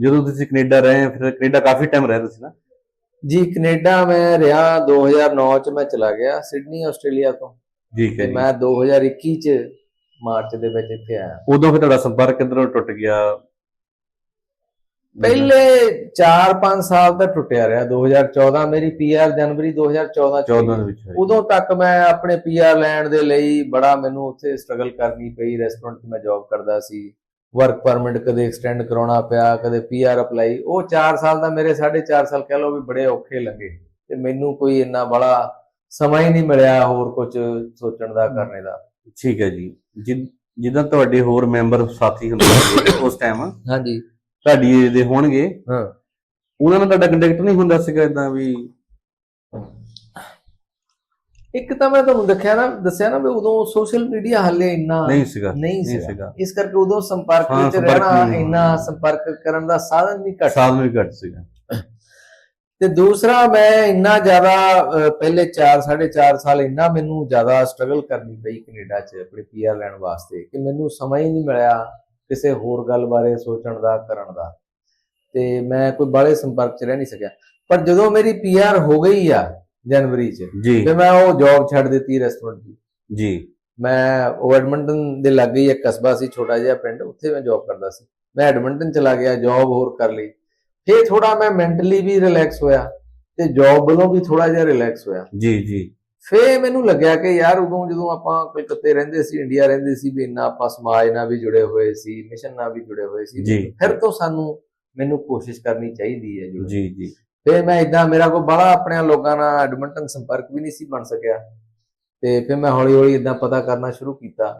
ਜਦੋਂ ਤੁਸੀਂ ਕੈਨੇਡਾ ਰਹੇ ਫਿਰ ਕੈਨੇਡਾ ਕਾਫੀ ਟਾਈਮ ਰਹੇ ਤੁਸੀਂ ਨਾ? ਜੀ ਕੈਨੇਡਾ ਮੈਂ ਰਿਹਾ 2009 ਚ ਮੈਂ ਚਲਾ ਗਿਆ ਸਿਡਨੀ ਆਸਟ੍ਰੇਲੀਆ ਤੋਂ। ਠੀਕ ਹੈ ਤੇ ਮੈਂ 2021 ਚ ਮਾਰਚ ਦੇ ਵਿੱਚ ਇੱਥੇ ਆਇਆ। ਉਦੋਂ ਫਿਰ ਤੁਹਾਡਾ ਸੰਪਰਕ ਕਿੱਧਰੋਂ ਟੁੱਟ ਗਿਆ? ਪਹਿਲੇ 4-5 ਸਾਲ ਤੱਕ ਟੁੱਟਿਆ ਰਿਹਾ। 2014 ਮੇਰੀ ਪੀਆਰ ਜਨਵਰੀ 2014 ਚ 14 ਹੋਈ। ਦੇ ਵਿੱਚ। ਉਦੋਂ ਤੱਕ ਮੈਂ ਆਪਣੇ ਪੀਆਰ ਲੈਣ ਦੇ ਲਈ ਬੜਾ ਮੈਨੂੰ ਉੱਥੇ ਸਟਰਗਲ ਕਰਨੀ ਪਈ। ਰੈਸਟੋਰੈਂਟ 'ਚ ਮੈਂ ਜੌਬ ਕਰਦਾ ਸੀ। ਵਰਕ ਪਰਮਿਟ ਕਦੇ ਐਕਸਟੈਂਡ ਕਰਾਉਣਾ ਪਿਆ ਕਦੇ ਪੀਆਰ ਅਪਲਾਈ ਉਹ 4 ਸਾਲ ਦਾ ਮੇਰੇ 4.5 ਸਾਲ ਕਹਿ ਲਓ ਵੀ ਬੜੇ ਔਖੇ ਲੱਗੇ। ਤੇ ਮੈਨੂੰ ਕੋਈ ਇੰਨਾ ਬੜਾ ਸਮਾਂ ਹੀ ਨਹੀਂ ਮਿਲਿਆ ਹੋਰ ਕੁਝ ਸੋਚਣ ਦਾ ਕਰਨੇ ਦਾ। ਠੀਕ ਹੈ ਜੀ। ਜਿੱਦਾਂ ਤੁਹਾਡੇ ਹੋਰ ਮੈਂਬਰ ਸਾਥੀ ਹੁੰਦੇ ਉਸ ਟਾਈਮ ਹਾਂਜੀ। ਤੁਹਾਡੀ ਏਜ ਦੇ ਹੋਣਗੇ। ਹਾਂ। ਉਹਨਾਂ ਨਾਲ ਤੁਹਾਡਾ ਕੰਟੈਕਟ ਨਹੀਂ ਹੁੰਦਾ ਸੀਗਾ ਇਦਾਂ ਵੀ? ਇੱਕ ਤਾਂ ਮੈਂ ਤੁਹਾਨੂੰ ਦੇਖਿਆ ਨਾ ਦੱਸਿਆ ਨਾ ਵੀ ਉਦੋਂ ਸੋਸ਼ਲ ਮੀਡੀਆ ਹੱਲੇ ਇੰਨਾ ਨਹੀਂ ਸੀਗਾ ਨਹੀਂ ਸੀਗਾ। ਇਸ ਕਰਕੇ ਉਦੋਂ ਸੰਪਰਕ ਵਿੱਚ ਰਹਿਣਾ ਇੰਨਾ। ਸੰਪਰਕ ਕਰਨ ਦਾ ਸਾਧਨ ਨਹੀਂ ਘੱਟ। ਸਾਧਨ ਵੀ ਘੱਟ ਸੀਗਾ। ਤੇ ਦੂਸਰਾ ਮੈਂ ਇੰਨਾ ਜ਼ਿਆਦਾ ਪਹਿਲੇ 4 4.5 ਸਾਲ ਇੰਨਾ ਮੈਨੂੰ ਜ਼ਿਆਦਾ ਸਟਰਗਲ ਕਰਨੀ ਪਈ ਕੈਨੇਡਾ 'ਚ ਆਪਣੀ ਪੀਆਰ ਲੈਣ ਵਾਸਤੇ ਕਿ ਮੈਨੂੰ ਸਮਾਂ ਹੀ ਨਹੀਂ ਮਿਲਿਆ ਕਿਸੇ ਹੋਰ ਗੱਲ ਬਾਰੇ ਸੋਚਣ ਦਾ ਕਰਨ ਦਾ। ਤੇ ਮੈਂ ਕੋਈ ਬਾਹਲੇ ਸੰਪਰਕ 'ਚ ਰਹਿ ਨਹੀਂ ਸਕਿਆ। ਪਰ ਜਦੋਂ ਮੇਰੀ ਪੀਆਰ ਹੋ ਗਈ ਆ ਜਨਵਰੀ 'ਚ। ਜੀ। ਤੇ ਮੈਂ ਉਹ ਜੌਬ ਛੱਡ ਦਿੱਤੀ ਰੈਸਟੋਰੈਂਟ ਦੀ। ਜੀ। ਮੈਂ ਉਹ ਐਡਮੰਟਨ ਦੇ ਲਾਗੇ ਹੀ ਇੱਕ ਕਸਬਾ ਸੀ ਛੋਟਾ ਜਿਹਾ ਪਿੰਡ ਉੱਥੇ ਮੈਂ ਜੌਬ ਕਰਦਾ ਸੀ। ਮੈਂ ਐਡਮੰਟਨ ਚਲਾ ਗਿਆ ਜੌਬ ਹੋਰ ਕਰ ਲਈ। ਫੇਰ ਥੋੜਾ ਮੈਂ ਮੈਂਟਲੀ ਵੀ ਰਿਲੈਕਸ ਹੋਇਆ ਤੇ ਜੌਬ ਵੱਲੋਂ ਵੀ ਥੋੜਾ ਜਿਹਾ ਰਿਲੈਕਸ ਹੋਇਆ। ਜੀ ਜੀ। ਫੇਰ ਮੈਨੂੰ ਲੱਗਿਆ ਕਿ ਯਾਰ ਉਦੋਂ ਜਦੋਂ ਆਪਾਂ ਕਲਕੱਤੇ ਰਹਿੰਦੇ ਸੀ ਇੰਡੀਆ ਰਹਿੰਦੇ ਸੀ ਵੀ ਇੰਨਾ ਆਪਾਂ ਸਮਾਜ ਨਾਲ ਵੀ ਜੁੜੇ ਹੋਏ ਸੀ ਮਿਸ਼ਨ ਨਾਲ ਵੀ ਜੁੜੇ ਹੋਏ ਸੀ ਫਿਰ ਤੋਂ ਸਾਨੂੰ ਮੈਨੂੰ ਕੋਸ਼ਿਸ਼ ਕਰਨੀ ਚਾਹੀਦੀ ਹੈ। ਜੀ ਜੀ। ਫਿਰ ਮੈਂ ਇਦਾਂ ਮੇਰਾ ਕੋਈ ਬੜਾ ਆਪਣੇ ਲੋਕਾਂ ਨਾਲ ਐਡਮਿੰਟਨ ਸੰਪਰਕ ਵੀ ਨਹੀਂ ਸੀ ਬਣ ਸਕਿਆ। ਤੇ ਫਿਰ ਮੈਂ ਹੌਲੀ ਹੌਲੀ ਇਦਾਂ ਪਤਾ ਕਰਨਾ ਸ਼ੁਰੂ ਕੀਤਾ।